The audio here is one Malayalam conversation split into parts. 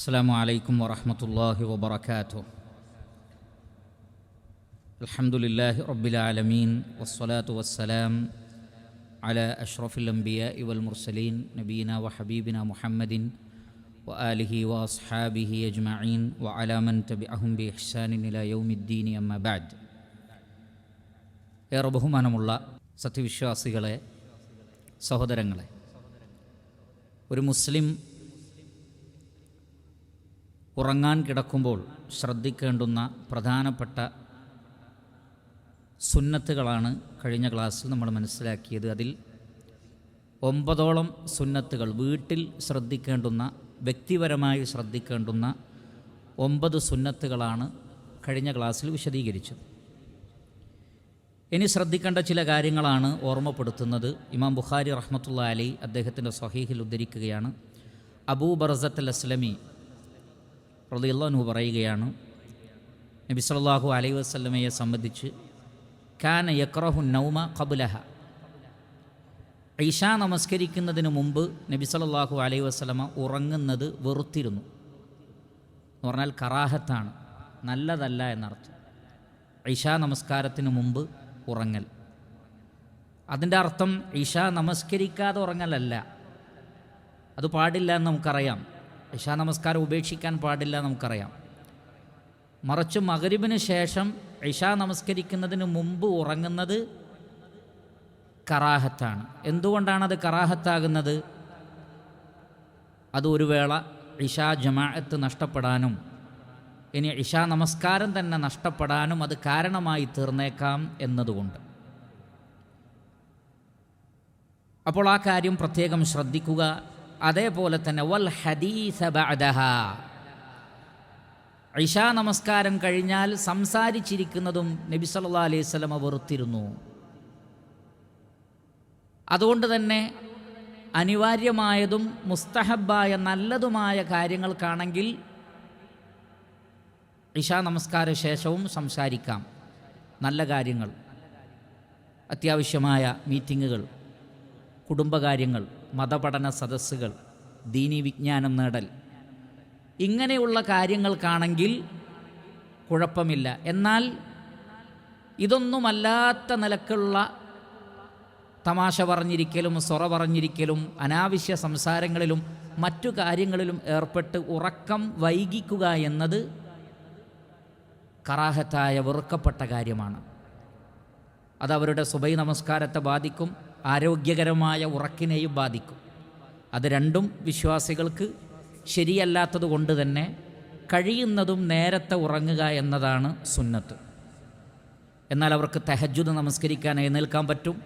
السلام عليكم ورحمة الله وبركاته الحمد لله رب العالمين والصلاة والسلام على أشرف الأنبياء والمرسلين نبينا وحبيبنا محمد وآله وأصحابه أجمعين وعلى من تبعهم بإحسان إلى يوم الدين أما بعد ഏറെ ബഹുമാനമുള്ള സത്യവിശ്വാസികളെ സഹോദരങ്ങളെ ഒരു മുസ്ലിം ഉറങ്ങാൻ കിടക്കുമ്പോൾ ശ്രദ്ധിക്കേണ്ടുന്ന പ്രധാനപ്പെട്ട സുന്നത്തുകളാണ് കഴിഞ്ഞ ക്ലാസ്സിൽ നമ്മൾ മനസ്സിലാക്കിയത്. അതിൽ ഒമ്പതോളം സുന്നത്തുകൾ വീട്ടിൽ ശ്രദ്ധിക്കേണ്ടുന്ന വ്യക്തിപരമായി ശ്രദ്ധിക്കേണ്ടുന്ന ഒമ്പത് സുന്നത്തുകളാണ് കഴിഞ്ഞ ക്ലാസ്സിൽ വിശദീകരിച്ചത്. ഇനി ശ്രദ്ധിക്കേണ്ട ചില കാര്യങ്ങളാണ് ഓർമ്മപ്പെടുത്തുന്നത്. ഇമാം ബുഖാരി റഹ്മത്തുള്ള അലി അദ്ദേഹത്തിന്റെ സ്വഹീഹിൽ ഉദ്ധരിക്കുകയാണ്. അബൂ ബർസത്ത് അസ്ലമി റളിയല്ലാഹു പറയുകയാണ് നബി സല്ലല്ലാഹു അലൈ വസ്ലമയെ സംബന്ധിച്ച് കാന യക്രഹു നൗമ കബുലഹ ഐഷ നമസ്കരിക്കുന്നതിന് മുമ്പ് നബി സല്ലല്ലാഹു അലൈ വസ്ലമ ഉറങ്ങുന്നത് വെറുത്തിരുന്നു. എന്ന് പറഞ്ഞാൽ കറാഹത്താണ് നല്ലതല്ല എന്നർത്ഥം. ഐഷ നമസ്കാരത്തിന് മുമ്പ് ഉറങ്ങൽ. അതിന്റെ അർത്ഥം ഇഷ നമസ്കരിക്കാതെ ഉറങ്ങലല്ല. അത് പാടില്ല എന്ന് നമുക്കറിയാം. ഇഷ നമസ്കാരം ഉപേക്ഷിക്കാൻ പാടില്ല നമുക്കറിയാം. മറിച്ച് മകരിബിന് ശേഷം ഇഷ നമസ്കരിക്കുന്നതിന് മുമ്പ് ഉറങ്ങുന്നത് കറാഹത്താണ്. എന്തുകൊണ്ടാണത് കറാഹത്താകുന്നത്? അത് ഒരു വേള ഇഷ ജമാഅത്ത് നഷ്ടപ്പെടാനും ഇനി ഇഷാ നമസ്കാരം തന്നെ നഷ്ടപ്പെടാനും അത് കാരണമായി തീർന്നേക്കാം എന്നതുകൊണ്ട്. അപ്പോൾ ആ കാര്യം പ്രത്യേകം ശ്രദ്ധിക്കുക. അതേപോലെ തന്നെ വൽ ഹദീസ ബഅദഹ. ഇഷാ നമസ്കാരം കഴിഞ്ഞാൽ സംസാരിച്ചിരിക്കുന്നതും നബി സല്ലല്ലാഹു അലൈഹി വസല്ലമ വെറുത്തിരുന്നു. അതുകൊണ്ട് തന്നെ അനിവാര്യമായതും മുസ്തഹബായ നല്ലതുമായ കാര്യങ്ങൾക്കാണെങ്കിൽ ഇഷാ നമസ്കാര ശേഷവും സംസാരിക്കാം. നല്ല കാര്യങ്ങൾ അത്യാവശ്യമായ മീറ്റിങ്ങുകൾ കുടുംബകാര്യങ്ങൾ മതപഠന സദസ്സുകൾ ദീനി വിജ്ഞാനം നേടൽ. ഇങ്ങനെയുള്ള കാര്യങ്ങൾക്കാണെങ്കിൽ കുഴപ്പമില്ല. എന്നാൽ ഇതൊന്നുമല്ലാത്ത നിലക്കുള്ള തമാശ പറഞ്ഞിരിക്കലും സൊറ പറഞ്ഞിരിക്കലും അനാവശ്യ സംസാരങ്ങളിലും മറ്റു കാര്യങ്ങളിലും ഏർപ്പെട്ട് ഉറക്കം വൈകിക്കുക എന്നത് കറാഹത്തായ വെറുക്കപ്പെട്ട കാര്യമാണ്. അത് അവരുടെ സുബൈ നമസ്കാരത്തെ ബാധിക്കും. ആരോഗ്യകരമായ ഉറക്കിനെയും ബാധിക്കും. അത് രണ്ടും വിശ്വാസികൾക്ക് ശരിയല്ലാത്തത് കൊണ്ട് തന്നെ കഴിയുന്നതും നേരത്തെ ഉറങ്ങുക എന്നതാണ് സുന്നത്ത്. എന്നാൽ അവർക്ക് തെഹജുദ് നമസ്കരിക്കാൻ എഴുന്നേൽക്കാൻ പറ്റും.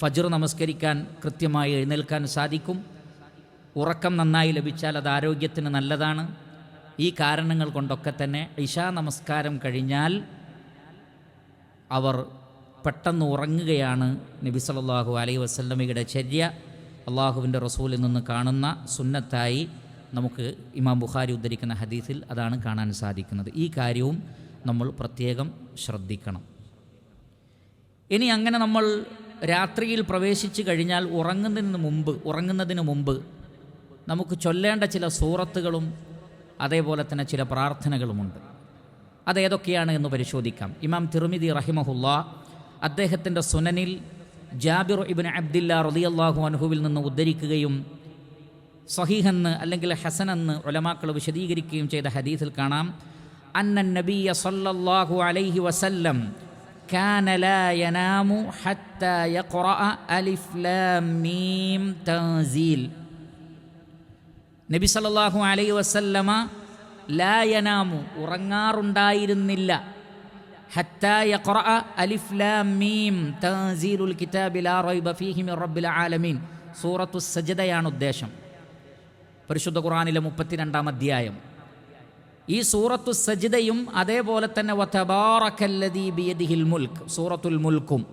ഫജർ നമസ്കരിക്കാൻ കൃത്യമായി എഴുന്നേൽക്കാൻ സാധിക്കും. ഉറക്കം നന്നായി ലഭിച്ചാൽ അത് ആരോഗ്യത്തിന് നല്ലതാണ്. ഈ കാരണങ്ങൾ കൊണ്ടൊക്കെ തന്നെ ഇഷാ നമസ്കാരം കഴിഞ്ഞാൽ അവർ പെട്ടെന്ന് ഉറങ്ങുകയാണ് നബി സല്ലല്ലാഹു അലൈ വസല്ലമയുടെ ചര്യ. അള്ളാഹുവിന്റെ റസൂലിൽ നിന്ന് കാണുന്ന സുന്നത്തായി നമുക്ക് ഇമാം ബുഖാരി ഉദ്ധരിക്കുന്ന ഹദീസിൽ അതാണ് കാണാൻ സാധിക്കുന്നത്. ഈ കാര്യവും നമ്മൾ പ്രത്യേകം ശ്രദ്ധിക്കണം. ഇനി അങ്ങനെ നമ്മൾ രാത്രിയിൽ പ്രവേശിച്ചു കഴിഞ്ഞാൽ ഉറങ്ങുന്നതിന് മുമ്പ് ഉറങ്ങുന്നതിന് മുമ്പ് നമുക്ക് ചൊല്ലേണ്ട ചില സൂറത്തുകളും അതേപോലെ തന്നെ ചില പ്രാർത്ഥനകളുമുണ്ട്. അതേതൊക്കെയാണ് എന്ന് പരിശോധിക്കാം. ഇമാം തിറുമിതി റഹിമഹുല്ല അദ്ദേഹത്തിൻ്റെ സുനനിൽ ജാബിർ ഇബിൻ അബ്ദില്ല റളിയല്ലാഹു അൻഹുവിൽ നിന്ന് ഉദ്ധരിക്കുകയും സഹീഹെന്ന് അല്ലെങ്കിൽ ഹസനെന്ന് ഒലമാക്കൾ വിശദീകരിക്കുകയും ചെയ്ത ഹദീസിൽ കാണാം അന്ന നബിയ സല്ലല്ലാഹു അലൈഹി വസല്ലം كان لا ينام حتى يقرأ ألف لام ميم تنزيل നബി സല്ലല്ലാഹു അലൈഹി വസല്ലമ ലാ യനാമു ഉറങ്ങാറുണ്ടായിരുന്നില്ല ഹത്താ യഖറഅ അലിഫ് ലാം മീം തൻസീലുൽ കിതാബി ലാ റൈബ ഫീഹി മിർ റബ്ബിൽ ആലമീൻ. സൂറത്തു സജ്ദയാണ് ഉദ്ദേശം. പരിശുദ്ധ ഖുറാനിലെ മുപ്പത്തിരണ്ടാം അധ്യായം. ഈ സൂറത്തു സജിതയും അതേപോലെ തന്നെ വതബാറക്കല്ലദീ മുൽക്ക് സൂറത്തുൽ മുൽക്കും.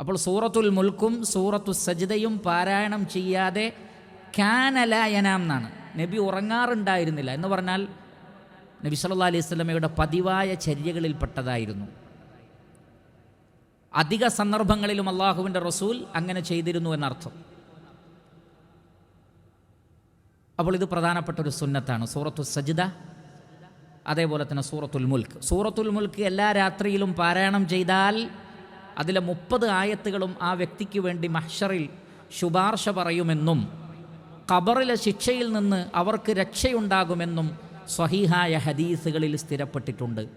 അപ്പോൾ സൂറത്തുൽ മുൽക്കും സൂറത്തു സജിതയും പാരായണം ചെയ്യാതെ കാനലായനാം എന്നാണ്. നബി ഉറങ്ങാറുണ്ടായിരുന്നില്ല. എന്ന് പറഞ്ഞാൽ നബി സല്ലാ അലൈഹി സ്വലമയുടെ പതിവായ ചര്യകളിൽപ്പെട്ടതായിരുന്നു. അധിക സന്ദർഭങ്ങളിലും അള്ളാഹുവിന്റെ റസൂൽ അങ്ങനെ ചെയ്തിരുന്നു എന്നർത്ഥം. അപ്പോൾ ഇത് പ്രധാനപ്പെട്ട ഒരു സുന്നത്താണ്. സൂറത്തു സജിദ അതേപോലെ തന്നെ സൂറത്തുൽ മുൽക്ക് സൂറത്തുൽ മുൽക്ക് എല്ലാ രാത്രിയിലും പാരായണം ചെയ്താൽ അതിലെ മുപ്പത് ആയത്തുകളും ആ വ്യക്തിക്ക് വേണ്ടി മഹ്ഷറിൽ ശുപാർശ പറയുമെന്നും ഖബറിലെ ശിക്ഷയിൽ നിന്ന് അവർക്ക് രക്ഷയുണ്ടാകുമെന്നും സ്വഹീഹായ ഹദീസുകളിൽ സ്ഥിരപ്പെട്ടിട്ടുണ്ട്.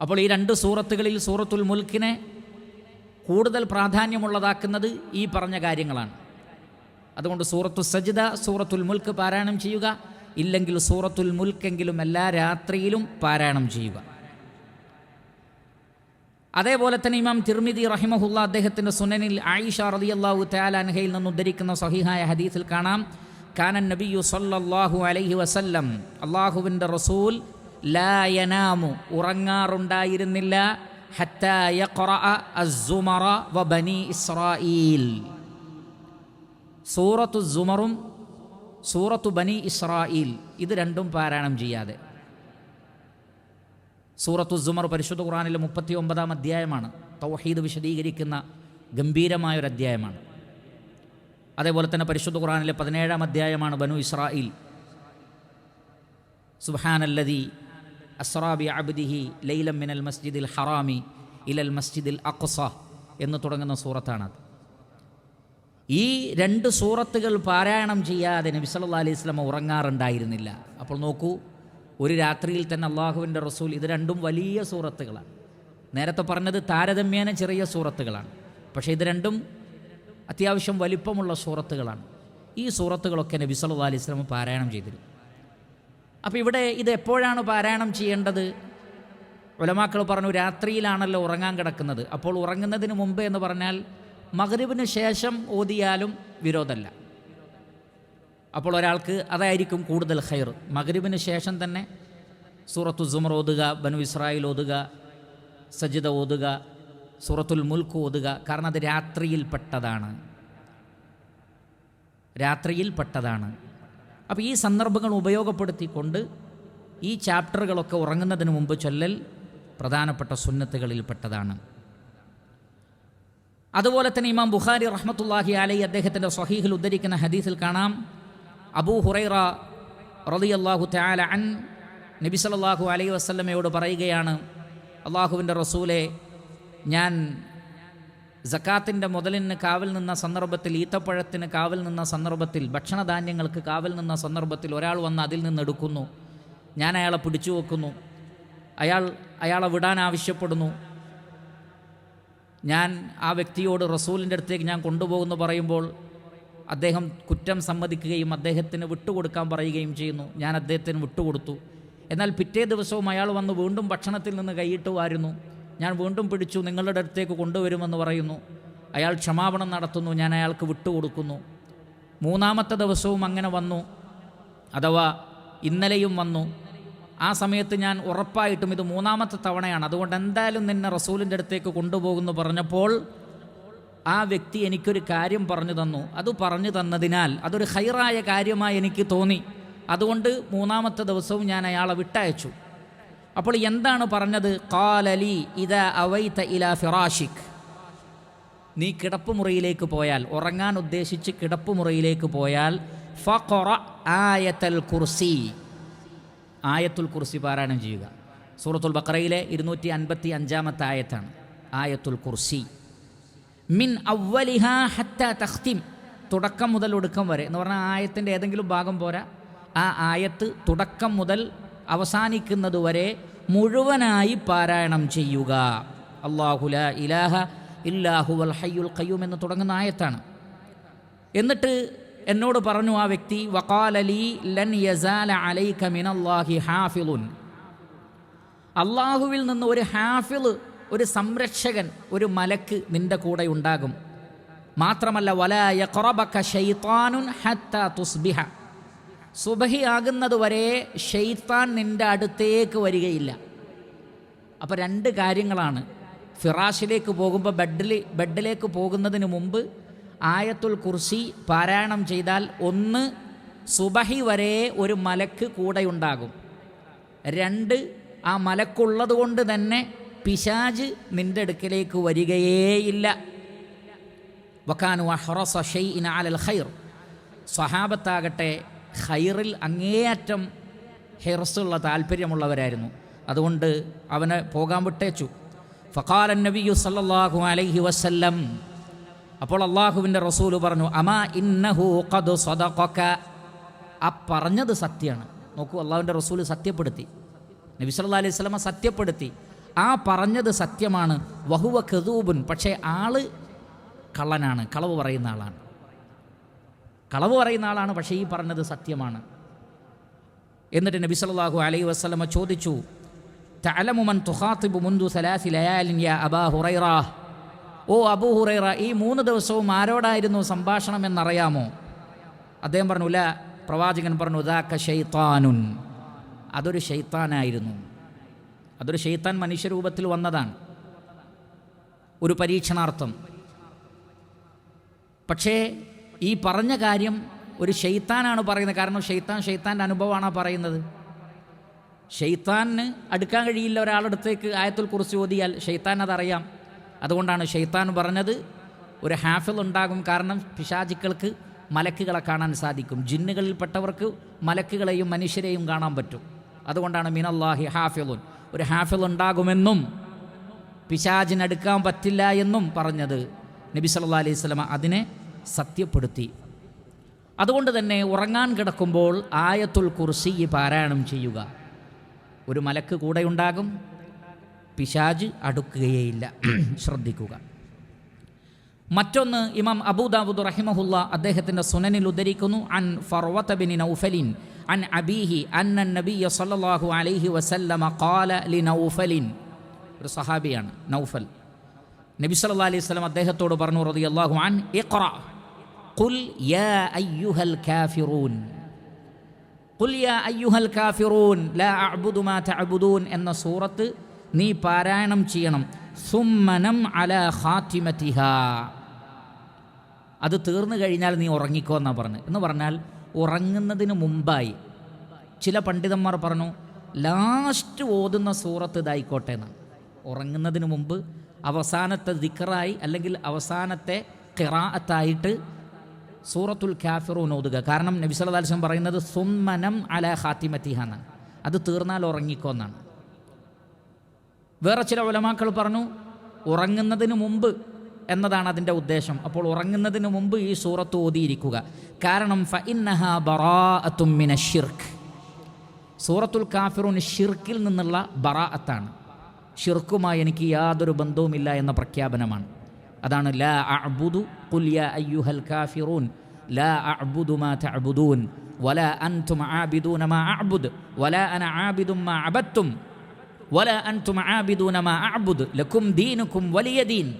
അപ്പോൾ ഈ രണ്ട് സൂറത്തുകളിൽ സൂറത്തുൽ മുൽക്കിനെ കൂടുതൽ പ്രാധാന്യമുള്ളതാക്കുന്നത് ഈ പറഞ്ഞ കാര്യങ്ങളാണ്. അതുകൊണ്ട് സൂറത്തു സജിദ സൂറത്തുൽ മുൽക്ക് പാരായണം ചെയ്യുക. ഇല്ലെങ്കിൽ സൂറത്തുൽ മുൽക്കെങ്കിലും എല്ലാ രാത്രിയിലും പാരായണം ചെയ്യുക. അതേപോലെ തന്നെ ഇമാം തിർമിദി റഹിമഹുല്ല അദ്ദേഹത്തിന്റെ സുനനിൽ ആയിഷ റളിയല്ലാഹു തയാലാൻഹയിൽ നിന്ന് ഉദ്ധരിക്കുന്ന സഹിഹായ ഹദീസിൽ കാണാം. നബിയു സല്ലല്ലാഹു അലൈഹി വസല്ലം. അള്ളാഹുവിന്റെ റസൂൽ ലായനാമു ഉറങ്ങാറുണ്ടായിരുന്നില്ല. സൂറത്തു സുമറും സൂറത്തു ബനി ഇസ്രായീൽ ഇത് രണ്ടും പാരായണം ചെയ്യാതെ. സൂറത്തു സുമർ പരിശുദ്ധ ഖുറാനിലെ മുപ്പത്തി ഒമ്പതാം അധ്യായമാണ്. തൗഹീദ് വിശദീകരിക്കുന്ന ഗംഭീരമായൊരു അധ്യായമാണ് അതേപോലെ തന്നെ പരിശുദ്ധ ഖുറാനിലെ പതിനേഴാം അധ്യായമാണ് ബനു ഇസ്രായിൽ. സുബാനല്ലതി അസ്രാബി അബ്ദിഹി ലൈലം മിനൽ മസ്ജിദിൽ ഹറാമി ഇലൽ മസ്ജിദിൽ അക്സ എന്ന് തുടങ്ങുന്ന സൂറത്താണത് ഈ രണ്ട് സൂറത്തുകൾ പാരായണം ചെയ്യാതെ നബി സല്ലാ അലൈഹി വസല്ലം ഉറങ്ങാറുണ്ടായിരുന്നില്ല. അപ്പോൾ നോക്കൂ ഒരു രാത്രിയിൽ തന്നെ അള്ളാഹുവിന്റെ റസൂൽ ഇത് രണ്ടും വലിയ സൂറത്തുകളാണ്. നേരത്തെ പറഞ്ഞത് താരതമ്യേന ചെറിയ സൂറത്തുകളാണ്. പക്ഷേ ഇത് രണ്ടും അത്യാവശ്യം വലിപ്പമുള്ള സൂറത്തുകളാണ്. ഈ സൂറത്തുകളൊക്കെ നബി സല്ലു അലൈഹി സ്വലം പാരായണം ചെയ്തിരുന്നു. അപ്പോൾ ഇവിടെ ഇത് എപ്പോഴാണ് പാരായണം ചെയ്യേണ്ടത്? ഉലമാക്കൾ പറഞ്ഞു രാത്രിയിലാണല്ലോ ഉറങ്ങാൻ കിടക്കുന്നത്. അപ്പോൾ ഉറങ്ങുന്നതിന് മുമ്പ് എന്ന് പറഞ്ഞാൽ മഗ്രിബിന് ശേഷം ഓതിയാലും വിരോധമല്ല. അപ്പോൾ ഒരാൾക്ക് അതായിരിക്കും കൂടുതൽ ഹൈർ മഗ്രിബിന് ശേഷം തന്നെ സൂറത്തു സുമർ ഓതുക ബനു ഇസ്രായേൽ ഓതുക സജിത ഓതുക സൂറത്തുൽ മുൽക്ക് ഓതുക. കാരണം അത് രാത്രിയിൽപ്പെട്ടതാണ് രാത്രിയിൽപ്പെട്ടതാണ് അപ്പോൾ ഈ സന്ദർഭങ്ങൾ ഉപയോഗപ്പെടുത്തിക്കൊണ്ട് ഈ ചാപ്റ്ററുകളൊക്കെ ഉറങ്ങുന്നതിന് മുമ്പ് ചൊല്ലൽ പ്രധാനപ്പെട്ട സുന്നത്തുകളിൽപ്പെട്ടതാണ് അതുപോലെ തന്നെ ഇമാം ബുഖാരി റഹ്മത്തുല്ലാഹി അലൈ അദ്ദേഹത്തിന്റെ സ്വഹീഹിൽ ഉദ്ധരിക്കുന്ന ഹദീസിൽ കാണാം. അബൂ ഹുറൈറ റളിയല്ലാഹു തആല അൻ നബി സല്ലല്ലാഹു അലൈഹി വസല്ലമയോട് പറയുകയാണ് അള്ളാഹുവിന്റെ റസൂലെ ഞാൻ ജക്കാത്തിന്റെ മുതലിന് കാവൽ നിന്ന സന്ദർഭത്തിൽ ഈത്തപ്പഴത്തിന് കാവൽ നിന്ന സന്ദർഭത്തിൽ ഭക്ഷണധാന്യങ്ങൾക്ക് കാവൽ നിന്ന സന്ദർഭത്തിൽ ഒരാൾ വന്ന് അതിൽ നിന്ന് എടുക്കുന്നു. ഞാൻ അയാളെ പിടിച്ചു വെക്കുന്നു. അയാൾ അയാളെ വിടാൻ ആവശ്യപ്പെടുന്നു. ഞാൻ ആ വ്യക്തിയോട് റസൂലിന്റെ അടുത്തേക്ക് ഞാൻ കൊണ്ടുപോകുന്നു പറയുമ്പോൾ അദ്ദേഹം കുറ്റം സമ്മതിക്കുകയും അദ്ദേഹത്തിന് വിട്ടുകൊടുക്കാൻ പറയുകയും ചെയ്യുന്നു. ഞാൻ അദ്ദേഹത്തിന് വിട്ടുകൊടുത്തു. എന്നാൽ പിറ്റേ ദിവസവും അയാൾ വന്ന് വീണ്ടും ഭക്ഷണത്തിൽ നിന്ന് കൈയിട്ട് ഞാൻ വീണ്ടും പിടിച്ചു നിങ്ങളുടെ അടുത്തേക്ക് കൊണ്ടുവരുമെന്ന് പറയുന്നു. അയാൾ ക്ഷമാപണം നടത്തുന്നു ഞാൻ അയാൾക്ക് വിട്ടുകൊടുക്കുന്നു. മൂന്നാമത്തെ ദിവസവും അങ്ങനെ വന്നു അഥവാ ഇന്നലെയും വന്നു. ആ സമയത്ത് ഞാൻ ഉറപ്പായിട്ടും ഇത് മൂന്നാമത്തെ തവണയാണ്. അതുകൊണ്ട് എന്തായാലും നിന്നെ റസൂലിന്റെ അടുത്തേക്ക് കൊണ്ടുപോകുന്നു പറഞ്ഞപ്പോൾ ആ വ്യക്തി എനിക്കൊരു കാര്യം പറഞ്ഞു തന്നു. അത് പറഞ്ഞു തന്നതിനാൽ അതൊരു ഹൈറായ കാര്യമായി എനിക്ക് തോന്നി. അതുകൊണ്ട് മൂന്നാമത്തെ ദിവസവും ഞാൻ അയാളെ വിട്ടയച്ചു. അപ്പോൾ എന്താണ് പറഞ്ഞത്? കാലലി ഇത അവൈത ഇല ഫിറാഷിക്. നീ കിടപ്പുമുറിയിലേക്ക് പോയാൽ ഉറങ്ങാൻ ഉദ്ദേശിച്ച് കിടപ്പുമുറിയിലേക്ക് പോയാൽ ഫഖറ ആയത്തൽ കുർസി. ആയത്തുൽ കുർസി പാരായണം ചെയ്യുക. സൂറത്തുൽ ബക്രയിലെ ഇരുന്നൂറ്റി അൻപത്തി അഞ്ചാമത്തെ ആയത്താണ്. ആയത്തുൽ കുർസി. മിൻ അവലിഹ ഹത്ത തഖ്തിം. തുടക്കം മുതൽ ഒടുക്കം വരെ. എന്ന് പറഞ്ഞാൽ ആയത്തിന്റെ ഏതെങ്കിലും ഭാഗം പോരാ. ആ ആയത്ത് തുടക്കം മുതൽ അവസാനിക്കുന്നത് വരെ മുഴുവനായി പാരായണം ചെയ്യുക. അള്ളാഹുല ഇലാഹ ഇല്ലാഹുവൽ ഹയ്യുൽ ഖയ്യൂം എന്ന് തുടങ്ങുന്ന ആയത്താണ്. എന്നിട്ട് എന്നോട് പറഞ്ഞു ആ വ്യക്തി വക്കാലലി ലൻ യസാല അലൈക മിനല്ലാഹി ഹാഫിലുൻ അള്ളാഹുവിൽ നിന്ന് ഒരു ഹാഫിൽ ഒരു സംരക്ഷകൻ ഒരു മലക്ക് നിന്റെ കൂടെ ഉണ്ടാകും. മാത്രമല്ല വല യഖറബക ഷൈത്താനുൻ ഹത്ത തുസ്ബിഹ. സുബഹി ആകുന്നതുവരെ ഷെയ്ത്താൻ നിന്റെ അടുത്തേക്ക് വരികയില്ല. അപ്പോൾ രണ്ട് കാര്യങ്ങളാണ്. ഫിറാഷിലേക്ക് പോകുമ്പോൾ ബെഡിൽ ബെഡിലേക്ക് പോകുന്നതിന് മുമ്പ് ആയത്തുൽ കുർസി പാരായണം ചെയ്താൽ ഒന്ന് സുബഹി വരെ ഒരു മലക്ക് കൂടെയുണ്ടാകും. രണ്ട് ആ മലക്കുള്ളത് കൊണ്ട് തന്നെ പിശാജ് നിന്റെ അടുക്കലേക്ക് വരികയേയില്ല. വക്കാനു അഹ്റസ ഇൻ അലൽ ഖൈർ. സ്വഹാബത്താകട്ടെ ഹൈറിൽ അങ്ങേയറ്റം ഹെർസുള്ള താല്പര്യമുള്ളവരായിരുന്നു. അതുകൊണ്ട് അവനെ പോകാൻ വിട്ടേച്ചു. ഫഖാല നബിയു സല്ലല്ലാഹു അലൈഹി വസല്ലം. അപ്പോൾ അള്ളാഹുവിന്റെ റസൂൽ പറഞ്ഞു അമാ ഇന്നഹു ഖദ് സദഖക. ആ പറഞ്ഞത് സത്യമാണ്. നോക്കൂ അള്ളാഹുവിന്റെ റസൂൽ സത്യപ്പെടുത്തി. നബി സല്ലാ അലൈഹി സ്വലമ സത്യപ്പെടുത്തി. ആ പറഞ്ഞത് സത്യമാണ്. വഹുവ കെതൂബുൻ പക്ഷേ ആൾ കള്ളനാണ് കളവ് പറയുന്ന ആളാണ്. കളവ് പറയുന്ന ആളാണ് പക്ഷേ ഈ പറഞ്ഞത് സത്യമാണ്. എന്നിട്ട് നബി സല്ലല്ലാഹു അലൈഹി വസല്ലമ ചോദിച്ചു തഅലമു മൻ മുന്തു സലാസി യാ അബാ ഹുറൈറ? ഓ അബൂ ഹുറൈറ ഈ മൂന്ന് ദിവസവും ആരോടായിരുന്നു സംഭാഷണം എന്നറിയാമോ? അദ്ദേഹം പറഞ്ഞു ല പ്രവാചകൻ പറഞ്ഞു ദാക്ക ഷെയ്ത്താനുൻ അതൊരു ഷെയ്ത്താനായിരുന്നു അതൊരു ഷെയ്ത്താൻ മനുഷ്യരൂപത്തിൽ വന്നതാണ്. ഒരു പരീക്ഷണാർത്ഥം. പക്ഷേ ഈ പറഞ്ഞ കാര്യം ഒരു ഷെയ്ത്താനാണ് പറയുന്നത്. കാരണം ഷെയ്ത്താൻ ഷെയ്ത്താന്റെ അനുഭവമാണ് പറയുന്നത്? ഷെയ്ത്താന് അടുക്കാൻ കഴിയില്ല ഒരാളടുത്തേക്ക് ആയത്തുൽ കുറിച്ച് ഓതിയാൽ ഷെയ്ത്താൻ അതറിയാം. അതുകൊണ്ടാണ് ഷെയ്ത്താൻ പറഞ്ഞത് ഒരു ഹാഫിൽ ഉണ്ടാകും കാരണം പിശാചിക്കൾക്ക് മലക്കുകളെ കാണാൻ സാധിക്കും. ജിന്നുകളിൽപ്പെട്ടവർക്ക് മലക്കുകളെയും മനുഷ്യരെയും കാണാൻ പറ്റും. അതുകൊണ്ടാണ് മിനല്ലാഹി ഹാഫിലുൻ. ഒരു ഹാഫിൽ ഉണ്ടാകുമെന്നും പിശാജിനടുക്കാൻ പറ്റില്ല എന്നും പറഞ്ഞത് നബി സല്ലാ അലൈഹി സ്വലമ അതിനെ സത്യപ്പെടുത്തി. അതുകൊണ്ട് തന്നെ ഉറങ്ങാൻ കിടക്കുമ്പോൾ ആയത്തുൽ കുർസി പാരായണം ചെയ്യുക. ഒരു മലക്ക് കൂടെ ഉണ്ടാകും പിശാജ് അടുക്കുകയേയില്ല. ശ്രദ്ധിക്കുക. മറ്റൊന്ന് ഇമാം അബൂദാബുദ് റഹിമഹുല്ല അദ്ദേഹത്തിന്റെ സുനനിൽ ഉദ്ധരിക്കുന്നു അൻ ഫർവത്ത ബിൻ നൗഫലിൻ അൻ അബീഹി അന്ന നബിയ സല്ലല്ലാഹു അലൈഹി വസല്ലമ കാല ലി നൗഫലിൻ. ഒരു സഹാബിയാണ് നൗഫൽ. നബി സല്ലാ അലൈഹി സ്വലം അദ്ദേഹത്തോട് പറഞ്ഞു റതി റളിയല്ലാഹു അൻ ഇഖ്റ. ഖുൽ യാ അയ്യുഹൽ കാഫിറൂൻ ഖുൽ യാ അയ്യുഹൽ കാഫിറൂൻ ലാ അഅ്ബുദു മാ തഅ്ബുദൂൻ എന്ന സൂറത്ത് നീ പാരായണം ചെയ്യണം. സുമ്മനം അല ഖാത്തിമതിഹ അത് തീർന്നു കഴിഞ്ഞാൽ നീ ഉറങ്ങിക്കോ എന്നാ പറഞ്ഞു. എന്ന് പറഞ്ഞാൽ ഉറങ്ങുന്നതിന് മുമ്പായി. ചില പണ്ഡിതന്മാർ പറഞ്ഞു ലാസ്റ്റ് ഓതുന്ന സൂറത്ത് ഇതായിക്കോട്ടെ എന്നാണ് ഉറങ്ങുന്നതിന് മുമ്പ് അവസാനത്തെ ദിക്കറായി അല്ലെങ്കിൽ അവസാനത്തെ ഖിറാഅത്തായിട്ട് സൂറത്തുൽ കാഫിറൂൻ ഓതുക. കാരണം നബി സല്ലല്ലാഹു അലൈഹി വസല്ലം പറയുന്നത് സുമ്മനം അല ഖാത്തിമത്തിഹ എന്നാണ് അത് തീർന്നാൽ ഉറങ്ങിക്കോ എന്നാണ് വേറെ ചില ഉലമാക്കൾ പറഞ്ഞു ഉറങ്ങുന്നതിന് മുമ്പ് എന്നതാണ് അതിന്റെ ഉദ്ദേശം. അപ്പോൾ ഉറങ്ങുന്നതിന് മുമ്പ് ഈ സൂറത്ത് ഓതിയിരിക്കുക. കാരണം ഫ ഇന്നഹ ബറാഅത്തും മിന ഷിർക്ക് സൂറത്തുൽ കാഫിറൂൻ ഷിർക്കിൽ നിന്നുള്ള ബറാഅത്താണ്. ഷിർക്കുമായി എനിക്ക് യാതൊരു ബന്ധവുമില്ല എന്ന പ്രഖ്യാപനമാണ്. അതാണ് ലാ അഅ്ബുദു ഖുൽ യാ അയ്യുഹൽ കാഫിറൂൻ. ലാ അഅ്ബുദു മാ തഅ്ബുദൂൻ. വലാ അൻതും ആബിദൂന മാ അഅ്ബുദ്. വലാ അന ആബിദും മാ അബത്തും വല അൻതും ആബിദൂന മാ അഅ്ബുദ്. ലക്കും ദീനുക്കും വലിയ ദീൻ.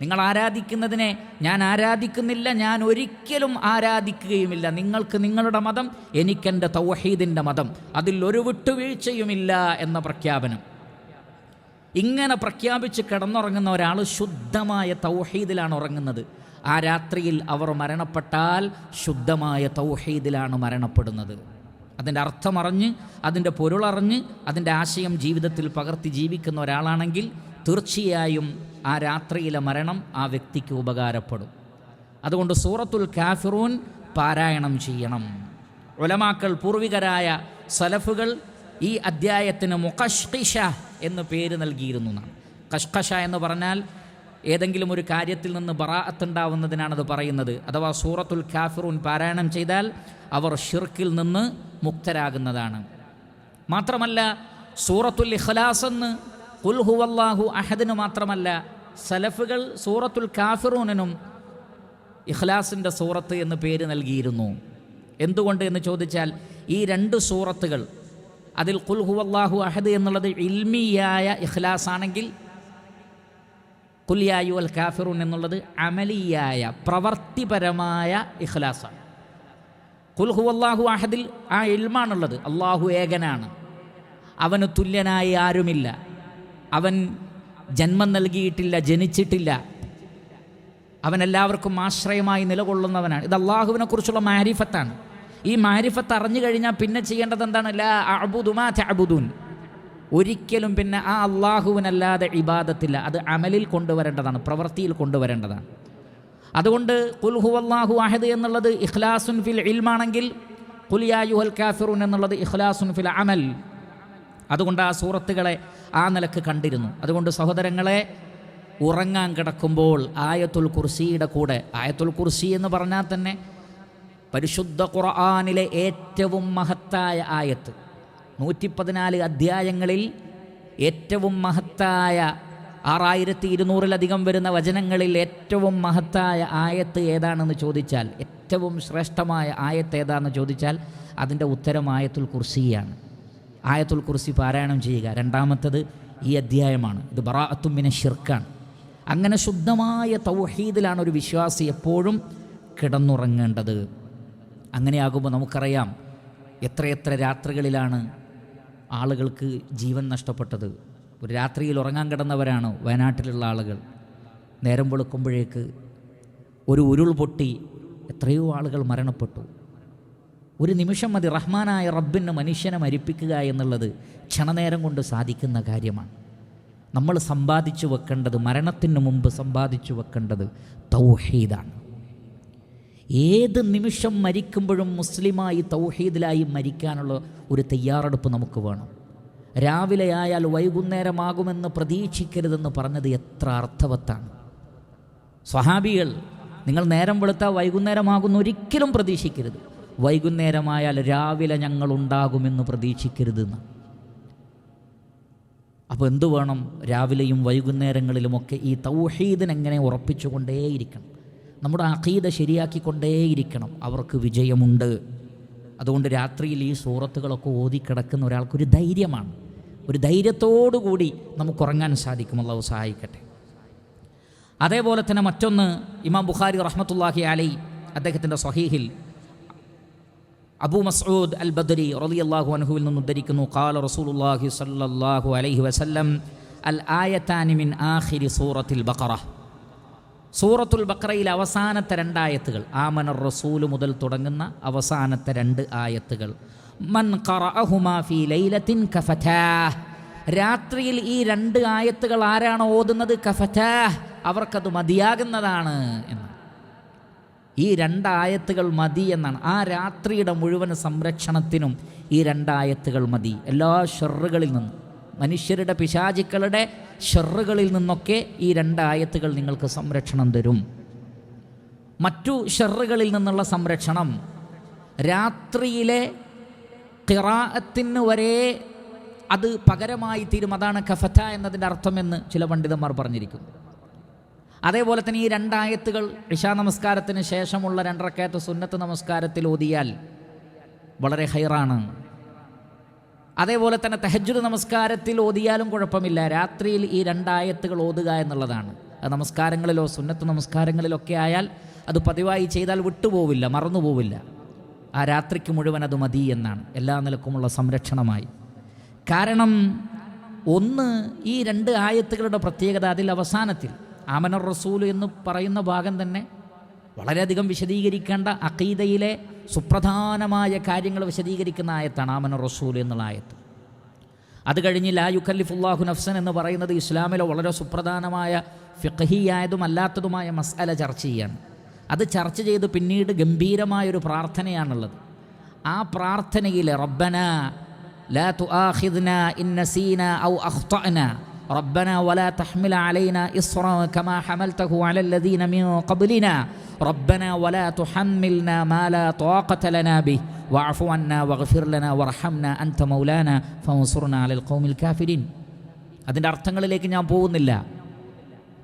നിങ്ങൾ ആരാധിക്കുന്നതിനെ ഞാൻ ആരാധിക്കുന്നില്ല ഞാൻ ഒരിക്കലും ആരാധിക്കുകയുമില്ല. നിങ്ങൾക്ക് നിങ്ങളുടെ മതം എനിക്കെന്റെ തൗഹീദിന്റെ മതം. അതിൽ ഒരു വിട്ടുവീഴ്ചയുമില്ല എന്ന പ്രഖ്യാപനം. ഇങ്ങനെ പ്രഖ്യാപിച്ച് കിടന്നുറങ്ങുന്ന ഒരാൾ ശുദ്ധമായ തൗഹീദിലാണ് ഉറങ്ങുന്നത്. ആ രാത്രിയിൽ അവർ മരണപ്പെട്ടാൽ ശുദ്ധമായ തൗഹീദിലാണ് മരണപ്പെടുന്നത്. അതിന്റെ അർത്ഥമറിഞ്ഞ് അതിന്റെ പൊരുളറിഞ്ഞ് അതിന്റെ ആശയം ജീവിതത്തിൽ പകർത്തി ജീവിക്കുന്ന ഒരാളാണെങ്കിൽ തീർച്ചയായും ആ രാത്രിയിലെ മരണം ആ വ്യക്തിക്ക് ഉപകാരപ്പെടും. അതുകൊണ്ട് സൂറത്തുൽ കാഫിറൂൻ പാരായണം ചെയ്യണം. ഒലമാക്കൾ പൂർവികരായ സലഫുകൾ ഈ അദ്ധ്യായത്തിന് മുഖഷ്കിഷ എന്ന് പേര് നൽകിയിരുന്നു എന്നാണ്. കഷ്കഷ എന്ന് പറഞ്ഞാൽ ഏതെങ്കിലും ഒരു കാര്യത്തിൽ നിന്ന് ബറാഅത്തുണ്ടാവുന്നതിനാണത് പറയുന്നത്. അഥവാ സൂറത്തുൽ കാഫിറൂൻ പാരായണം ചെയ്താൽ അവർ ഷിർക്കിൽ നിന്ന് മുക്തരാകുന്നതാണ്. മാത്രമല്ല സൂറത്തുൽ ഇഖ്ലാസ് എന്ന് കുൽഹുവല്ലാഹു അഹദിന് മാത്രമല്ല സലഫുകൾ സൂറത്തുൽ കാഫിറൂനും ഇഖ്ലാസിന്റെ സൂറത്ത് എന്ന് പേര് നൽകിയിരുന്നു. എന്തുകൊണ്ട് എന്ന് ചോദിച്ചാൽ ഈ രണ്ട് സൂറത്തുകൾ അതിൽ കുൽഹുവല്ലാഹു അഹദ് എന്നുള്ളത് ഇൽമിയായ ഇഖ്ലാസ് ആണെങ്കിൽ കുല്യായു അൽ കാഫിറുൻ എന്നുള്ളത് അമലിയായ പ്രവർത്തിപരമായ ഇഖ്ലാസാണ്. കുൽഹു അള്ളാഹു അഹദിൽ ആ ഇൽമാണുള്ളത്. അള്ളാഹു ഏകനാണ്. അവന് തുല്യനായി ആരുമില്ല. അവൻ ജന്മം നൽകിയിട്ടില്ല ജനിച്ചിട്ടില്ല. അവൻ എല്ലാവർക്കും ആശ്രയമായി നിലകൊള്ളുന്നവനാണ്. ഇത് അള്ളാഹുവിനെ കുറിച്ചുള്ള മാരിഫത്താണ്. ഈ മാരിഫത്ത് അറിഞ്ഞു കഴിഞ്ഞാൽ പിന്നെ ചെയ്യേണ്ടത് എന്താണ്? ലാ അഅ്ബുദുമാ തഅ്ബുദൂൻ. ഒരിക്കലും പിന്നെ ആ അള്ളാഹുവിനല്ലാതെ ഇബാദത്തില്ല. അത് അമലിൽ കൊണ്ടുവരേണ്ടതാണ് പ്രവൃത്തിയിൽ കൊണ്ടുവരേണ്ടതാണ്. അതുകൊണ്ട് കുൽഹു അള്ളാഹു അഹദ് എന്നുള്ളത് ഇഖ്ലാസുൻ ഫിൽ ഇൽമാണെങ്കിൽ കുലിയായുഹൽ കാഫിറുൻ എന്നുള്ളത് ഇഖ്ലാസുൻ ഫിൽ അമൽ. അതുകൊണ്ട് ആ സൂറത്തുകളെ ആ നിലയ്ക്ക് കണ്ടിരുന്നു. അതുകൊണ്ട് സഹോദരങ്ങളെ ഉറങ്ങാൻ കിടക്കുമ്പോൾ ആയത്തുൽ കുർസിയുടെ കൂടെ ആയത്തുൽ കുർസി എന്ന് പറഞ്ഞാൽ തന്നെ പരിശുദ്ധ ഖുർആാനിലെ ഏറ്റവും മഹത്തായ ആയത്ത്. നൂറ്റി പതിനാല് അധ്യായങ്ങളിൽ ഏറ്റവും മഹത്തായ ആറായിരത്തി ഇരുന്നൂറിലധികം വരുന്ന വചനങ്ങളിൽ ഏറ്റവും മഹത്തായ ആയത്ത് ഏതാണെന്ന് ചോദിച്ചാൽ ഏറ്റവും ശ്രേഷ്ഠമായ ആയത്ത് ഏതാണെന്ന് ചോദിച്ചാൽ അതിന്റെ ഉത്തരം ആയത്തുൽ കുർസിയാണ്. ആയത്തുൽ കുർസി പാരായണം ചെയ്യുക. രണ്ടാമത്തത് ഈ അധ്യായമാണ്. ഇത് ബറാഅത്തുമിനെ ഷിർക്കാണ് അങ്ങനെ ശുദ്ധമായ തൗഹീദിലാണ് ഒരു വിശ്വാസി എപ്പോഴും കിടന്നുറങ്ങേണ്ടത്. അങ്ങനെയാകുമ്പോൾ നമുക്കറിയാം എത്രയെത്ര രാത്രികളിലാണ് ആളുകൾക്ക് ജീവൻ നഷ്ടപ്പെട്ടത്. ഒരു രാത്രിയിൽ ഉറങ്ങാൻ കിടന്നവരാണ് വയനാട്ടിലുള്ള ആളുകൾ. നേരം വെളുക്കുമ്പോഴേക്ക് ഒരു ഉരുൾ പൊട്ടി എത്രയോ ആളുകൾ മരണപ്പെട്ടു. ഒരു നിമിഷം മതി റഹ്മാനായ റബ്ബിന് മനുഷ്യനെ മരിപ്പിക്കുക എന്നുള്ളത് ക്ഷണനേരം കൊണ്ട് സാധിക്കുന്ന കാര്യമാണ്. നമ്മൾ സമ്പാദിച്ചു വെക്കേണ്ടത് മരണത്തിന് മുമ്പ് സമ്പാദിച്ചു വെക്കേണ്ടത് തൗഹീദാണ്. ഏത് നിമിഷം മരിക്കുമ്പോഴും മുസ്ലിമായി തൗഹീദിലായി മരിക്കാനുള്ള ഒരു തയ്യാറെടുപ്പ് നമുക്ക് വേണം. രാവിലെ ആയാൽ വൈകുന്നേരമാകുമെന്ന് പ്രതീക്ഷിക്കരുതെന്ന് പറഞ്ഞത് എത്ര അർത്ഥവത്താണ്. സ്വഹാബികൾ നിങ്ങൾ നേരം വെളുത്താൽ വൈകുന്നേരമാകുന്ന ഒരിക്കലും പ്രതീക്ഷിക്കരുത്. വൈകുന്നേരമായാൽ രാവിലെ ഞങ്ങൾ ഉണ്ടാകുമെന്ന് പ്രതീക്ഷിക്കരുതെന്ന്. അപ്പോൾ എന്തു വേണം? രാവിലെയും വൈകുന്നേരങ്ങളിലുമൊക്കെ ഈ തൗഹീദിനെങ്ങനെ ഉറപ്പിച്ചുകൊണ്ടേയിരിക്കണം. നമ്മുടെ അഖീദ ശരിയാക്കിക്കൊണ്ടേയിരിക്കണം. അവർക്ക് വിജയമുണ്ട്. അതുകൊണ്ട് രാത്രിയിൽ ഈ സൂറത്തുകളൊക്കെ ഓതിക്കിടക്കുന്ന ഒരാൾക്കൊരു ധൈര്യമാണ്. ഒരു ധൈര്യത്തോടു കൂടി നമുക്ക് ഉറങ്ങാൻ സാധിക്കും. അള്ളാഹു സഹായിക്കട്ടെ. അതേപോലെ തന്നെ മറ്റൊന്ന് ഇമാം ബുഖാരി റഹ്മത്തുല്ലാഹി അലൈ അദ്ദേഹത്തിന്റെ സഹീഹിൽ അബൂ മസൂദ് അൽ ബദരി റളിയല്ലാഹു അൻഹുവിൽ നിന്ന് ഉദ്ധരിക്കുന്നു. ഖാല റസൂലുള്ളാഹി സ്വല്ലല്ലാഹു അലൈഹി വസല്ലം അൽ ആയത്താനി മിൻ ആഖിരി സൂറത്തിൽ ബഖറ. സൂറത്തുൽ ബക്രയിൽ അവസാനത്തെ രണ്ടായത്തുകൾ. ആമനർ റസൂൽ മുതൽ തുടങ്ങുന്ന അവസാനത്തെ രണ്ട് ആയത്തുകൾ. മൻ ഫീ ലൈലത്തിൻ കഫതാഹ്. രാത്രിയിൽ ഈ രണ്ട് ആയത്തുകൾ ആരാണ് ഓതുന്നത്? കഫതാഹ്. അവർക്കത് മതിയാകുന്നതാണ് എന്ന് ഈ രണ്ടായത്തുകൾ മതി എന്നാണ്. ആ രാത്രിയുടെ മുഴുവൻ സംരക്ഷണത്തിനും ഈ രണ്ടായത്തുകൾ മതി. എല്ലാ ഷെറുകളിൽ നിന്നും. മനുഷ്യരുടെ പിശാചിക്കളുടെ ഷെറുകളിൽ നിന്നൊക്കെ ഈ രണ്ടായത്തുകൾ നിങ്ങൾക്ക് സംരക്ഷണം തരും. മറ്റു ഷെറുകളിൽ നിന്നുള്ള സംരക്ഷണം രാത്രിയിലെ തിറാത്തിന് വരെ അത് പകരമായി തീരും. അതാണ് കഫറ്റ എന്നതിന്റെ അർത്ഥമെന്ന് ചില പണ്ഡിതന്മാർ പറഞ്ഞിരിക്കുന്നു. അതേപോലെ തന്നെ ഈ രണ്ടായത്തുകൾ ഇഷാ നമസ്കാരത്തിന് ശേഷമുള്ള രണ്ടരക്കയറ്റ സുന്നത്ത് നമസ്കാരത്തിൽ ഓതിയാൽ വളരെ ഹൈറാണ്. അതേപോലെ തന്നെ തെഹജുദ് നമസ്കാരത്തിൽ ഓതിയാലും കുഴപ്പമില്ല. രാത്രിയിൽ ഈ രണ്ടായത്തുകൾ ഓതുക എന്നുള്ളതാണ്. നമസ്കാരങ്ങളിലോ സുന്നത്ത് നമസ്കാരങ്ങളിലൊക്കെ ആയാൽ അത് പതിവായി ചെയ്താൽ വിട്ടുപോവില്ല മറന്നുപോവില്ല. ആ രാത്രിക്ക് മുഴുവൻ അത് മതി എന്നാണ്. എല്ലാ നിലക്കുമുള്ള സംരക്ഷണമായി. കാരണം ഒന്ന് ഈ രണ്ട് ആയത്തുകളുടെ പ്രത്യേകത അതിൽ അവസാനത്തിൽ. ആമനർ റസൂൽ എന്ന് പറയുന്ന ഭാഗം തന്നെ വളരെയധികം വിശദീകരിക്കേണ്ട അഖീദയിലെ സുപ്രധാനമായ കാര്യങ്ങൾ വിശദീകരിക്കുന്ന ആയത്താണ് ആമന റസൂൽ എന്നുള്ള ആയത്ത്. അത് കഴിഞ്ഞ് ലാ യുക്കല്ലിഫുല്ലാഹു നഫ്സൻ എന്ന് പറയുന്നത് ഇസ്ലാമിലെ വളരെ സുപ്രധാനമായ ഫിഖഹിയായതും അല്ലാത്തതുമായ മസാല ചർച്ച ചെയ്യാണ്. അത് ചർച്ച ചെയ്ത് പിന്നീട് ഗംഭീരമായൊരു പ്രാർത്ഥനയാണുള്ളത്. ആ പ്രാർത്ഥനയിൽ റബ്ബന ലാ തുആഖിദ്ന ഇൻ നസീന ഔ അഖ്തഅന ربنا ولا تحمل علينا إصرا كما حملته على الذين من قبلنا ربنا ولا تحملنا ما لا طاقة لنا به واعف عنا واغفر لنا وارحمنا أنت مولانا فانصرنا على القوم الكافرين അതിൻ്റെ അർത്ഥങ്ങളിലേക്ക് ഞാൻ പോകുന്നില്ല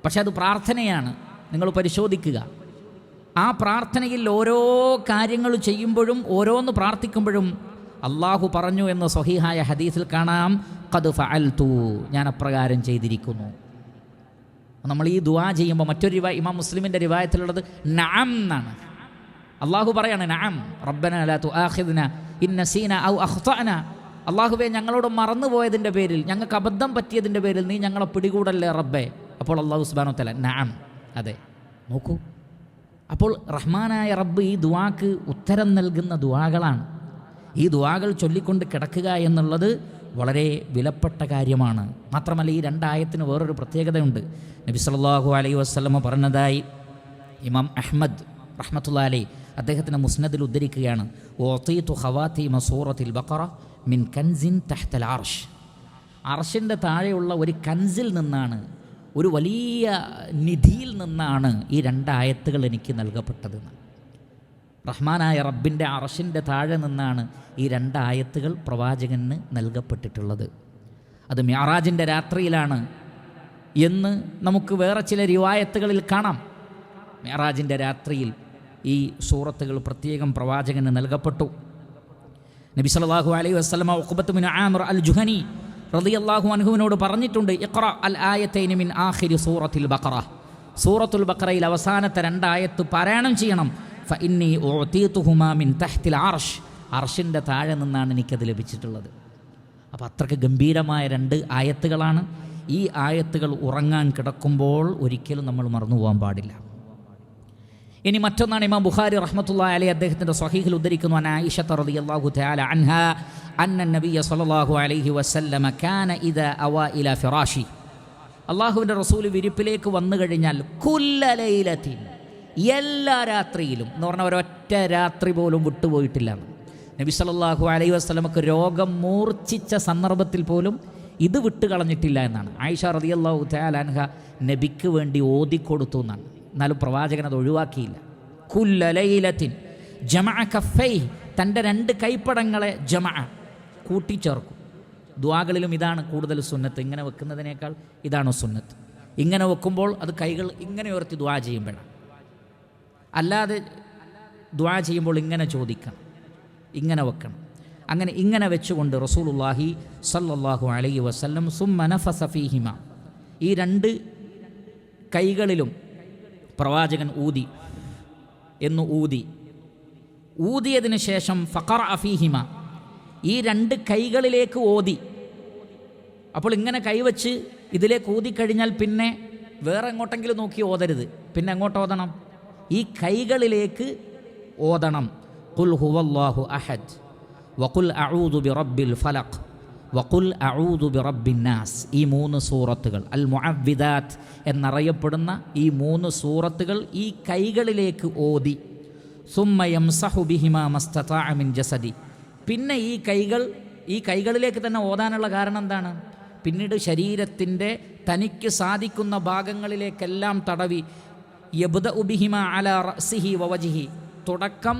പക്ഷെ അത് പ്രാർത്ഥനയാണ് നിങ്ങൾ പരിശോധിക്കുക ആ പ്രാർത്ഥനയിൽ ഓരോ കാര്യങ്ങൾ ചെയ്യുമ്പോഴും ഓരോന്ന് പ്രാർത്ഥിക്കുമ്പോഴും അള്ളാഹു പറഞ്ഞു എന്ന് സ്വഹീഹായ ഹദീസിൽ കാണാം. കത് ഫഅൽതു. ഞാൻ അപ്രകാരം ചെയ്തിരിക്കുന്നു. നമ്മൾ ഈ ദുവാ ചെയ്യുമ്പോൾ മറ്റൊരു രൂപ ഇമാം മുസ്ലിമിന്റെ രൂപായത്തിലുള്ളത് നാം എന്നാണ്. അള്ളാഹു പറയാണ് നാം റബ്ബന ലാ തുആഖിദ്ന ഇൻ നസീന ഔ അഖ്തഅന അള്ളാഹുവെ ഞങ്ങളോട് മറന്നുപോയതിന്റെ പേരിൽ ഞങ്ങൾക്ക് അബദ്ധം പറ്റിയതിന്റെ പേരിൽ നീ ഞങ്ങളെ പിടികൂടല്ലേ റബ്ബേ? അപ്പോൾ അള്ളാഹു സുബാനോ തല നഅം അതെ. നോക്കൂ. അപ്പോൾ റഹ്മാനായ റബ്ബ് ഈ ദുവാക്ക് ഉത്തരം നൽകുന്ന ദുവാകളാണ് ഈ ദുവാകൾ ചൊല്ലിക്കൊണ്ട് കിടക്കുക എന്നുള്ളത് വളരെ വിലപ്പെട്ട കാര്യമാണ്. മാത്രമല്ല ഈ രണ്ടായത്തിന് വേറൊരു പ്രത്യേകതയുണ്ട്. നബി സല്ലാഹു അലൈഹി വസ്ലമ പറഞ്ഞതായി ഇമാം അഹ്മദ് റഹ്മത്തുള്ള അലി അദ്ദേഹത്തിന്റെ മുസ്നദിൽ ഉദ്ധരിക്കുകയാണ്. മിൻ കൻസിൻ അർഷ് അർഷിന്റെ താഴെയുള്ള ഒരു കൻസിൽ നിന്നാണ് ഒരു വലിയ നിധിയിൽ നിന്നാണ് ഈ രണ്ടായത്തുകൾ എനിക്ക് നൽകപ്പെട്ടതെന്ന്. റഹ്മാനായ റബ്ബിന്റെ അറഷിന്റെ താഴെ നിന്നാണ് ഈ രണ്ടായത്തുകൾ പ്രവാചകന് നൽകപ്പെട്ടിട്ടുള്ളത്. അത് മ്യാറാജിന്റെ രാത്രിയിലാണ്. എന്ന് നമുക്ക് വേറെ ചില റിവായത്തുകളിൽ കാണാം. മ്യാറാജിന്റെ രാത്രിയിൽ ഈ സൂറത്തുകൾ പ്രത്യേകം പ്രവാചകന് നൽകപ്പെട്ടു. നബി സല്ലല്ലാഹു അലൈഹി വസല്ലമ Uqbah bin Amir al Juhani റളിയല്ലാഹു അൻഹുവിനോട് പറഞ്ഞിട്ടുണ്ട് ഇഖ്റ അൽ ആയത്തൈനി മിൻ ആഖിരി സൂറത്തിൽ ബഖറ. സൂറത്തുൽ ബഖറയിൽ അവസാനത്തെ രണ്ടായത്ത് പാരായണം ചെയ്യണം. ഫ ഇന്നി ഉഅതീതുഹുമാ മിൻ തഹ്തിൽ അർഷ്. അർഷിന്റെ താഴെ നിന്നാണ് എനിക്കത് ലഭിച്ചിട്ടുള്ളത്. അപ്പോൾ അത്രയ്ക്ക് ഗംഭീരമായ രണ്ട് ആയത്തുകളാണ്. ഈ ആയത്തുകൾ ഉറങ്ങാൻ കിടക്കുമ്പോൾ ഒരിക്കലും നമ്മൾ മറന്നു പോകാൻ പാടില്ല. ഇനി മറ്റൊന്നാണ് ഇമാം ബുഖാരി റഹ്മത്തുള്ള അലി അദ്ദേഹത്തിന്റെ സ്വഹീഹിൽ ഉദ്ധരിക്കുന്നു. അന ആയിഷത്ത് റളിയല്ലാഹു തആല അൻഹ അന്ന നബിയ സല്ലല്ലാഹു അലൈഹി വസല്ലമ കാന ഇദാ അവ ഇല ഫിറാഷി അള്ളാഹുവിന്റെ റസൂൽ വിരിപ്പിലേക്ക് വന്നു കഴിഞ്ഞാൽ കുല്ല ലൈലത്തിൻ എല്ലാ രാത്രിയിലും എന്ന് പറഞ്ഞാൽ ഒരൊറ്റ രാത്രി പോലും വിട്ടുപോയിട്ടില്ല നബി സല്ലല്ലാഹു അലൈ വസ്ലമക്ക് രോഗം മൂർച്ഛിച്ച സന്ദർഭത്തിൽ പോലും ഇത് വിട്ടുകളഞ്ഞിട്ടില്ല എന്നാണ്. ആയിഷ റളിയല്ലാഹു തആല അൻഹ നബിക്ക് വേണ്ടി ഓതിക്കൊടുത്തു എന്നാണ്. എന്നാലും പ്രവാചകൻ അത് ഒഴിവാക്കിയില്ല. കുല്ലലയിലത്തിൻ ജമ കഫൈ തന്റെ രണ്ട് കൈപ്പടങ്ങളെ ജമ കൂട്ടിച്ചേർക്കും. ദ്വാകളിലും ഇതാണ് കൂടുതൽ സുന്നത്ത്. ഇങ്ങനെ വെക്കുന്നതിനേക്കാൾ ഇതാണ് സുന്നത്ത്. ഇങ്ങനെ വെക്കുമ്പോൾ അത് കൈകൾ ഇങ്ങനെ ഉയർത്തി ദ്വാ ചെയ്യുമ്പോഴാണ്. അല്ലാതെ ദ്വാ ചെയ്യുമ്പോൾ ഇങ്ങനെ ചോദിക്കണം ഇങ്ങനെ വെക്കണം. അങ്ങനെ ഇങ്ങനെ വെച്ചുകൊണ്ട് റസൂലുള്ളാഹി സല്ലല്ലാഹു അലൈഹി വസല്ലം സുമ്മ നഫസ ഫീഹിമ. ഈ രണ്ട് കൈകളിലും പ്രവാചകൻ ഊതി എന്ന് ഊതി. ഊതിയതിന് ശേഷം ഫഖർ അഫീഹിമ ഈ രണ്ട് കൈകളിലേക്ക് ഓതി. അപ്പോൾ ഇങ്ങനെ കൈവച്ച് ഇതിലേക്ക് ഊതിക്കഴിഞ്ഞാൽ പിന്നെ വേറെ എങ്ങോട്ടെങ്കിലും നോക്കി ഓതരുത്. പിന്നെ എങ്ങോട്ട് ഓതണം? ഈ കൈകളിലേക്ക് ഓതണം. കുൽ ഹുവല്ലാഹു അഹദ്. വകുൽ അഊദു ബി റബ്ബിൽ ഫലഖ്. വകുൽ അഊദു ബി റബ്ബിൻ നാസ്. ഈ മൂന്ന് സൂറത്തുകൾ. അൽ മുഅവ്വിദാത്ത് എന്നറിയപ്പെടുന്ന ഈ മൂന്ന് സൂറത്തുകൾ ഈ കൈകളിലേക്ക് ഓതി. സുമ്മയം സഹുബിഹിമ മസ്തതാമിൻ ജസദി. പിന്നെ ഈ കൈകൾ ഈ കൈകളിലേക്ക് തന്നെ ഓതാനുള്ള കാരണം എന്താണ്? പിന്നീട് ശരീരത്തിന്റെ തനിക്ക് സാധിക്കുന്ന ഭാഗങ്ങളിലേക്കെല്ലാം തടവി യബുദ ഉബിഹിമ അല റസിഹി വവജിഹി തുടക്കം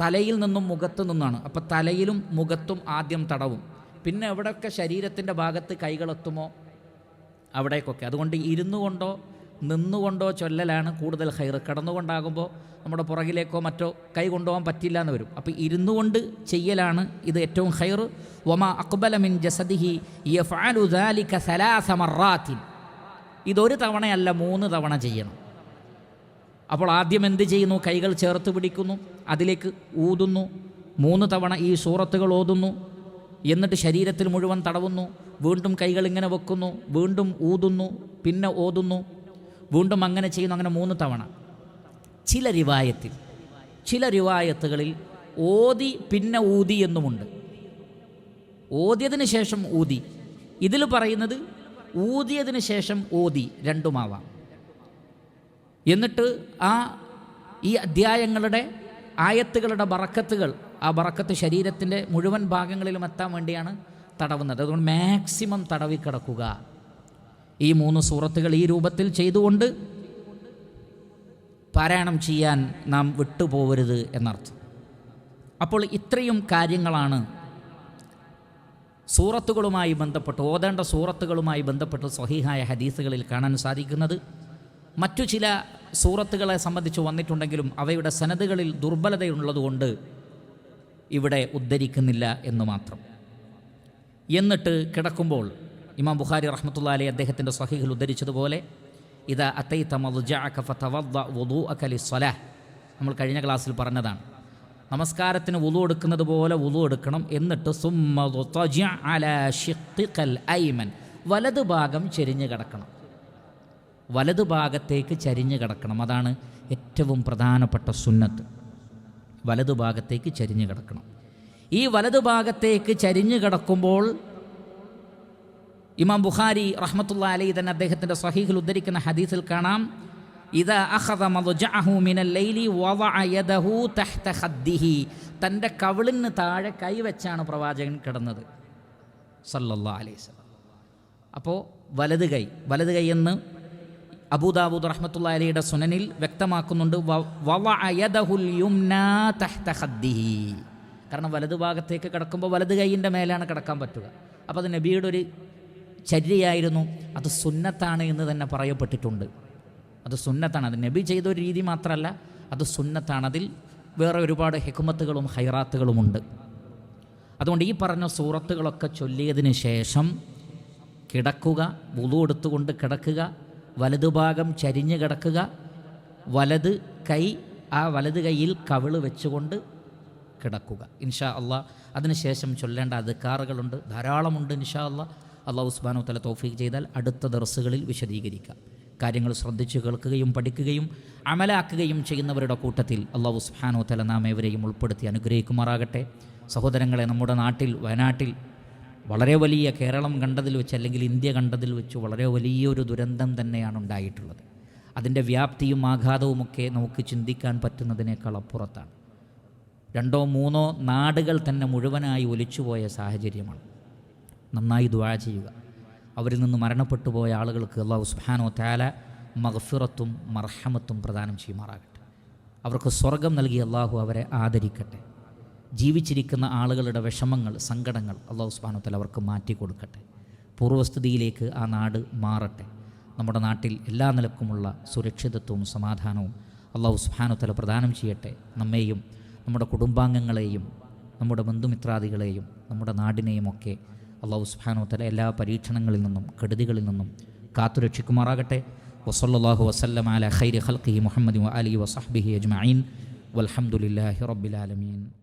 തലയിൽ നിന്നും മുഖത്തു നിന്നാണ്. അപ്പോൾ തലയിലും മുഖത്തും ആദ്യം തടവും. പിന്നെ എവിടെയൊക്കെ ശരീരത്തിന്റെ ഭാഗത്ത് കൈകളെത്തുമോ അവിടേക്കൊക്കെ. അതുകൊണ്ട് ഇരുന്നു കൊണ്ടോ നിന്നുകൊണ്ടോ ചൊല്ലലാണ് കൂടുതൽ ഹൈർ കിടന്നുകൊണ്ടാകുമ്പോൾ നമ്മുടെ പുറകിലേക്കോ മറ്റോ കൈ കൊണ്ടുപോകാൻ പറ്റില്ല എന്ന് വരും. അപ്പോൾ ഇരുന്നു കൊണ്ട് ചെയ്യലാണ് ഇത് ഏറ്റവും ഹൈർ ഒമ അക്ബലമിൻ ജസദിഹി യഫ്അലു സലാസമറാത്തിൻ സലാസ മറാത്തിൻ. ഇതൊരു തവണയല്ല മൂന്ന് തവണ ചെയ്യണം. അപ്പോൾ ആദ്യം എന്ത് ചെയ്യുന്നു? കൈകൾ ചേർത്ത് പിടിക്കുന്നു അതിലേക്ക് ഊതുന്നു. മൂന്ന് തവണ ഈ സൂറത്തുകൾ ഓതുന്നു. എന്നിട്ട് ശരീരത്തിൽ മുഴുവൻ തടവുന്നു. വീണ്ടും കൈകൾ ഇങ്ങനെ വെക്കുന്നു. വീണ്ടും ഊതുന്നു. പിന്നെ ഓതുന്നു. വീണ്ടും അങ്ങനെ ചെയ്യുന്നു. അങ്ങനെ മൂന്ന് തവണ. ചില റിവായത്തിൽ ചില റിവായത്തുകളിൽ ഓതി പിന്നെ ഊതി എന്നുമുണ്ട്. ഓതിയതിന് ശേഷം ഊതി. ഇതിൽ പറയുന്നത് ഊതിയതിന് ശേഷം ഓതി രണ്ടുമാവാം. എന്നിട്ട് ആ ഈ അധ്യായങ്ങളുടെ ആയത്തുകളുടെ ബറക്കത്തുകൾ ആ ബറക്കത്ത് ശരീരത്തിന്റെ മുഴുവൻ ഭാഗങ്ങളിലും എത്താൻ വേണ്ടിയാണ് തടവുന്നത്. അതുകൊണ്ട് മാക്സിമം തടവിക്കിടക്കുക ഈ മൂന്ന് സൂറത്തുകൾ ഈ രൂപത്തിൽ ചെയ്തുകൊണ്ട് പാരായണം ചെയ്യാൻ നാം വിട്ടുപോകരുത് എന്നർത്ഥം. അപ്പോൾ ഇത്രയും കാര്യങ്ങളാണ് സൂറത്തുകളുമായി ബന്ധപ്പെട്ട് ഓതേണ്ട സൂറത്തുകളുമായി ബന്ധപ്പെട്ട് സ്വഹീഹായ ഹദീസുകളിൽ കാണാൻ സാധിക്കുന്നത്. മറ്റു ചില സൂറത്തുകളെ സംബന്ധിച്ച് വന്നിട്ടുണ്ടെങ്കിലും അവയുടെ സനദുകളിൽ ദുർബലതയുള്ളതുകൊണ്ട് ഇവിടെ ഉദ്ധരിക്കുന്നില്ല എന്ന് മാത്രം. എന്നിട്ട് കിടക്കുമ്പോൾ ഇമാം ബുഖാരി റഹ്മത്തുള്ള അലി അദ്ദേഹത്തിന്റെ സഹിഹിൽ ഉദ്ധരിച്ചതുപോലെ ഇത് അത്തൈത്ത മദ്ജഅക്കലി നമ്മൾ കഴിഞ്ഞ ക്ലാസ്സിൽ പറഞ്ഞതാണ്. നമസ്കാരത്തിന് ഉളു എടുക്കുന്നത് പോലെ ഉളു എടുക്കണം. എന്നിട്ട് സുമ്മൽ അല ഷിഖ് ഐമൻ. വലതുഭാഗം ചെരിഞ്ഞ് കിടക്കണം. വലത് ഭാഗത്തേക്ക് ചരിഞ്ഞ് കിടക്കണം. അതാണ് ഏറ്റവും പ്രധാനപ്പെട്ട സുന്നത്ത്. വലതുഭാഗത്തേക്ക് ചരിഞ്ഞ് കിടക്കണം. ഈ വലതുഭാഗത്തേക്ക് ചരിഞ്ഞ് കിടക്കുമ്പോൾ ഇമാം ബുഖാരി റഹ്മത്തുള്ള അലി തന്നെ അദ്ദേഹത്തിന്റെ സഹീഹിൽ ഉദ്ധരിക്കുന്ന ഹദീസിൽ കാണാം. ഇത് തന്റെ കവിളിന് താഴെ കൈവച്ചാണ് പ്രവാചകൻ കിടന്നത്. സല്ലല്ലാഹു അലൈസ് അപ്പോൾ വലത് കൈ. വലത് കൈ എന്ന് അബൂദാബൂദ് റഹ്മത്തുള്ള അലിയുടെ സുനനിൽ വ്യക്തമാക്കുന്നുണ്ട് കാരണം വലതു ഭാഗത്തേക്ക് കിടക്കുമ്പോൾ വലത് കൈയിന്റെ മേലാണ് കിടക്കാൻ പറ്റുക. അപ്പോൾ അത് നബിയുടെ ഒരു ചര്യയായിരുന്നു. അത് സുന്നത്താണ് എന്ന് തന്നെ പറയപ്പെട്ടിട്ടുണ്ട്. അത് സുന്നത്താണ്. അത് നബി ചെയ്ത ഒരു രീതി മാത്രമല്ല അത് സുന്നത്താണ്. അതിൽ വേറെ ഒരുപാട് ഹെക്കുമത്തുകളും ഹൈറാത്തുകളുമുണ്ട്. അതുകൊണ്ട് ഈ പറഞ്ഞ സൂറത്തുകളൊക്കെ ചൊല്ലിയതിന് ശേഷം കിടക്കുക വുളു എടുത്തുകൊണ്ട് കിടക്കുക വലതുഭാഗം ചരിഞ്ഞ് കിടക്കുക. വലത് കൈ ആ വലത് കൈയിൽ കവിൾ വെച്ചുകൊണ്ട് കിടക്കുക. ഇൻഷാ അള്ളാ. അതിനുശേഷം ചൊല്ലേണ്ട അധികാറുകളുണ്ട്. ധാരാളമുണ്ട് ഇൻഷാ അള്ളാ. അള്ളാഹു ഉസ്മാനോ തല തോഫീക്ക് ചെയ്താൽ അടുത്ത ദർസുകളിൽ വിശദീകരിക്കാം. കാര്യങ്ങൾ ശ്രദ്ധിച്ചു കേൾക്കുകയും പഠിക്കുകയും അമലാക്കുകയും ചെയ്യുന്നവരുടെ കൂട്ടത്തിൽ അള്ളാഹു സുബ്ഹാനോ തല നാം ഏവരെയും ഉൾപ്പെടുത്തി അനുഗ്രഹിക്കുമാറാകട്ടെ. സഹോദരങ്ങളെ നമ്മുടെ നാട്ടിൽ വയനാട്ടിൽ വളരെ വലിയ കേരളം കണ്ടതിൽ വെച്ച് അല്ലെങ്കിൽ ഇന്ത്യ കണ്ടതിൽ വെച്ച് വളരെ വലിയൊരു ദുരന്തം തന്നെയാണ് ഉണ്ടായിട്ടുള്ളത്. അതിന്റെ വ്യാപ്തിയും ആഘാതവുമൊക്കെ നമുക്ക് ചിന്തിക്കാൻ പറ്റുന്നതിനേക്കാൾ അപ്പുറത്താണ്. രണ്ടോ മൂന്നോ നാടുകൾ തന്നെ മുഴുവനായി ഒലിച്ചുപോയ സാഹചര്യമാണ്. നന്നായി ദുവാ ചെയ്യുക. അവരിൽ നിന്ന് മരണപ്പെട്ടു പോയ ആളുകൾക്ക് അള്ളാഹു സുഹാനോ താല മഹഫിറത്തും മർഹമത്തും പ്രദാനം ചെയ്യുമാറാകട്ടെ. അവർക്ക് സ്വർഗം നൽകി അള്ളാഹു അവരെ ആദരിക്കട്ടെ. ജീവിച്ചിരിക്കുന്ന ആളുകളുടെ വിഷമങ്ങൾ സങ്കടങ്ങൾ അള്ളാഹു സുബ്ഹാനോ താല അവർക്ക് മാറ്റി കൊടുക്കട്ടെ. പൂർവസ്ഥിതിയിലേക്ക് ആ നാട് മാറട്ടെ. നമ്മുടെ നാട്ടിൽ എല്ലാ നിലക്കുമുള്ള സുരക്ഷിതത്വവും സമാധാനവും അള്ളാഹു സുബ്ഹാനോ താല പ്രദാനം ചെയ്യട്ടെ. നമ്മെയും നമ്മുടെ കുടുംബാംഗങ്ങളെയും നമ്മുടെ ബന്ധുമിത്രാദികളെയും നമ്മുടെ നാടിനെയും ഒക്കെ അള്ളാഹു സുബ്ഹാനഹു തല എല്ലാ പരീക്ഷണങ്ങളിൽ നിന്നും കെടുതികളിൽ നിന്നും കാത്തുരക്ഷിക്കുമാറാകട്ടെ. വസല്ലാഹു വസ്ലം അല ഖൈരി ഹൽഖി മുഹമ്മദ് അലി വസഹ്ബിഹി വൽഹംദുലില്ലാഹി റബ്ബിൽ ആലമീൻ.